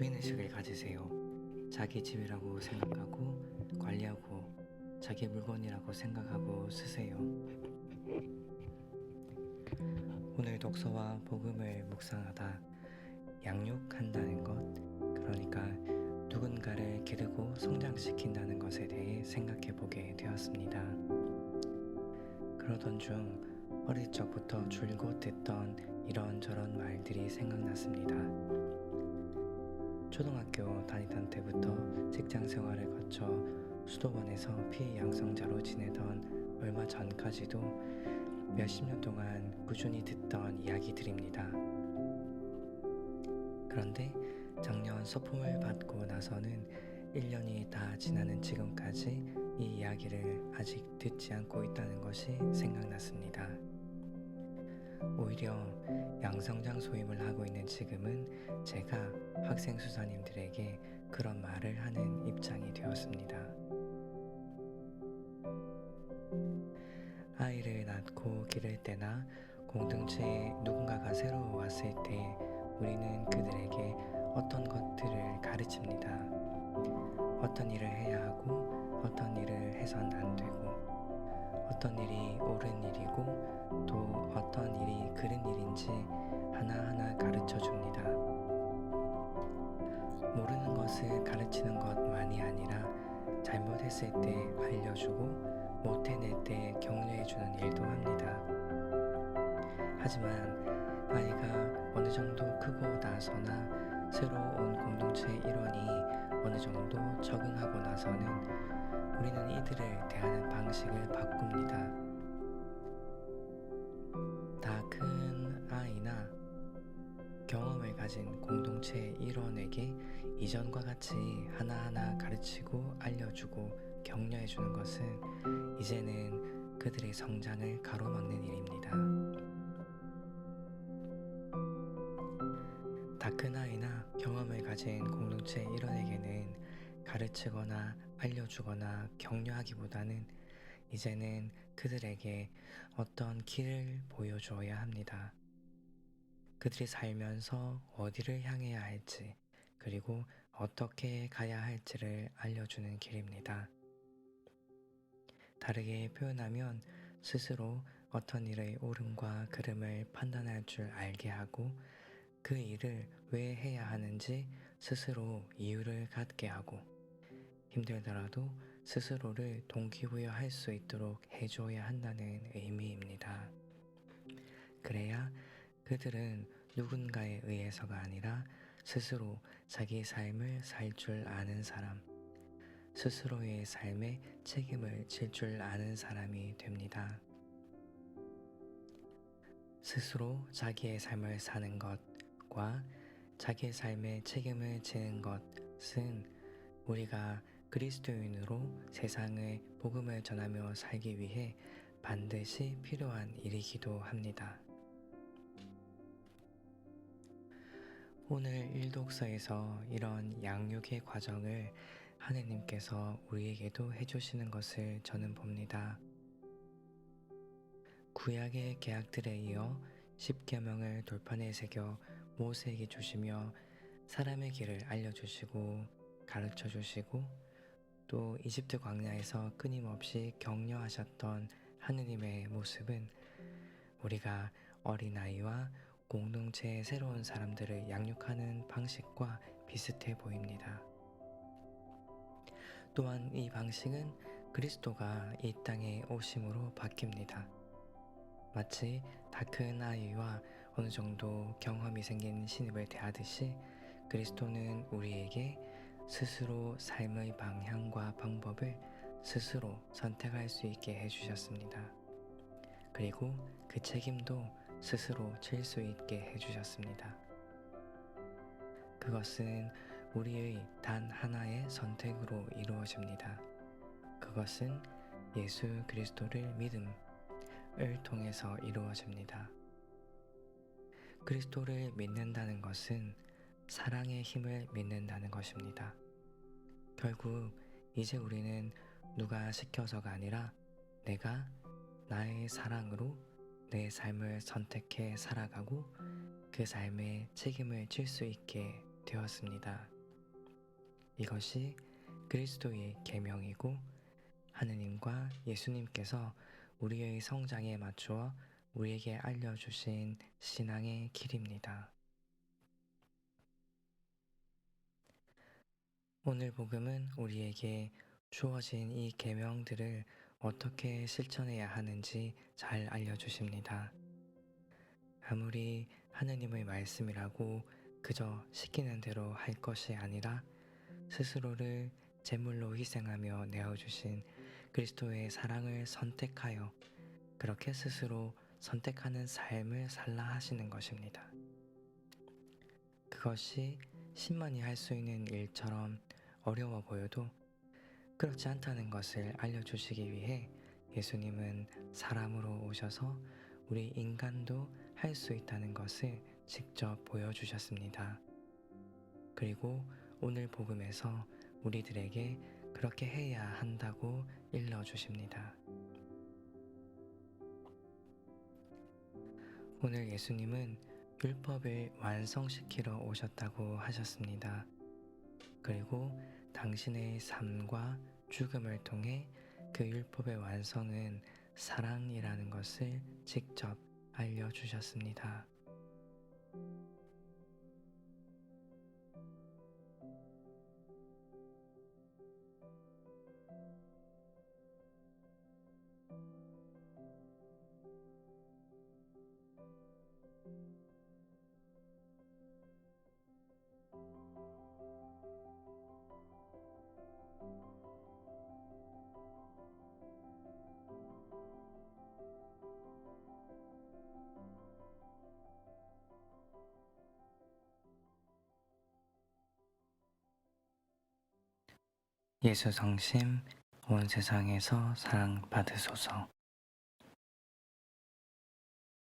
주인의식을 가지세요. 자기 집이라고 생각하고 관리하고 자기 물건이라고 생각하고 쓰세요. 오늘 독서와 복음을 묵상하다 양육한다는 것, 그러니까 누군가를 기르고 성장시킨다는 것에 대해 생각해 보게 되었습니다. 그러던 중 어릴 적부터 줄곧 듣던 이런저런 말들이 생각났습니다. 초등학교 다니던 때부터 직장 생활을 거쳐 수도원에서 피양성자로 지내던 얼마 전까지도 몇십 년 동안 꾸준히 듣던 이야기들입니다. 그런데 작년 소품을 받고 나서는 1년이 다 지나는 지금까지 이 이야기를 아직 듣지 않고 있다는 것이 생각났습니다. 오히려 양성장 소임을 하고 있는 지금은 제가 학생 수사님들에게 그런 말을 하는 입장이 되었습니다. 아이를 낳고 기를 때나 공동체에 누군가가 새로 왔을 때 우리는 그들에게 어떤 것들을 가르칩니다. 어떤 일을 해야 하고 어떤 일을 해선 안 되고 어떤 일이 옳은 일이고 또 어떤 일이 그른 일인지 하나하나 가르쳐 줍니다. 모르는 것을 가르치는 것만이 아니라 잘못했을 때 알려주고 못해낼 때 격려해주는 일도 합니다. 하지만 아이가 어느 정도 크고 나서나 새로 온 공동체의 일원이 어느 정도 적응하고 나서는 우리는 이들을 대하는 방식을 바꿉니다. 다 큰 아이나 경험을 가진 공동체의 일원에게 이전과 같이 하나하나 가르치고 알려주고 격려해주는 것은 이제는 그들의 성장을 가로막는 일입니다. 다 큰 아이나 경험을 가진 공동체 일원에게는 가르치거나 알려주거나 격려하기보다는 이제는 그들에게 어떤 길을 보여주어야 합니다. 그들이 살면서 어디를 향해야 할지, 그리고 어떻게 가야 할지를 알려주는 길입니다. 다르게 표현하면 스스로 어떤 일의 옳음과 그름을 판단할 줄 알게 하고 그 일을 왜 해야 하는지 스스로 이유를 갖게 하고 힘들더라도 스스로를 동기부여할 수 있도록 해줘야 한다는 의미입니다. 그래야 그들은 누군가에 의해서가 아니라 스스로 자기 삶을 살 줄 아는 사람, 스스로의 삶에 책임을 질 줄 아는 사람이 됩니다. 스스로 자기의 삶을 사는 것과 자기의 삶에 책임을 지는 것은 우리가 그리스도인으로 세상의 복음을 전하며 살기 위해 반드시 필요한 일이기도 합니다. 오늘 일독서에서 이런 양육의 과정을 하느님께서 우리에게도 해주시는 것을 저는 봅니다. 구약의 계약들에 이어 십계명을 돌판에 새겨 모세에게 주시며 사람의 길을 알려주시고 가르쳐 주시고 또 이집트 광야에서 끊임없이 격려하셨던 하느님의 모습은 우리가 어린아이와 공동체의 새로운 사람들을 양육하는 방식과 비슷해 보입니다. 또한 이 방식은 그리스도가 이 땅에 오심으로 바뀝니다. 마치 다 큰 아이와 어느 정도 경험이 생긴 신입을 대하듯이 그리스도는 우리에게 스스로 삶의 방향과 방법을 스스로 선택할 수 있게 해주셨습니다. 그리고 그 책임도 스스로 질 수 있게 해주셨습니다. 그것은 우리의 단 하나의 선택으로 이루어집니다. 그것은 예수 그리스도를 믿음을 통해서 이루어집니다. 그리스도를 믿는다는 것은 사랑의 힘을 믿는다는 것입니다. 결국 이제 우리는 누가 시켜서가 아니라 내가 나의 사랑으로 내 삶을 선택해 살아가고 그 삶에 책임을 질 수 있게 되었습니다. 이것이 그리스도의 계명이고 하느님과 예수님께서 우리의 성장에 맞추어 우리에게 알려주신 신앙의 길입니다. 오늘 복음은 우리에게 주어진 이 계명들을 어떻게 실천해야 하는지 잘 알려주십니다. 아무리 하느님의 말씀이라고 그저 시키는 대로 할 것이 아니라 스스로를 제물로 희생하며 내어주신 그리스도의 사랑을 선택하여 그렇게 스스로 선택하는 삶을 살라 하시는 것입니다. 그것이 신만이 할 수 있는 일처럼 어려워 보여도 그렇지 않다는 것을 알려주시기 위해 예수님은 사람으로 오셔서 우리 인간도 할 수 있다는 것을 직접 보여주셨습니다. 그리고 오늘 복음에서 우리들에게 그렇게 해야 한다고 일러주십니다. 오늘 예수님은 율법을 완성시키러 오셨다고 하셨습니다. 그리고 당신의 삶과 죽음을 통해 그 율법의 완성은 사랑이라는 것을 직접 알려주셨습니다. 예수 성심 온 세상에서 사랑받으소서.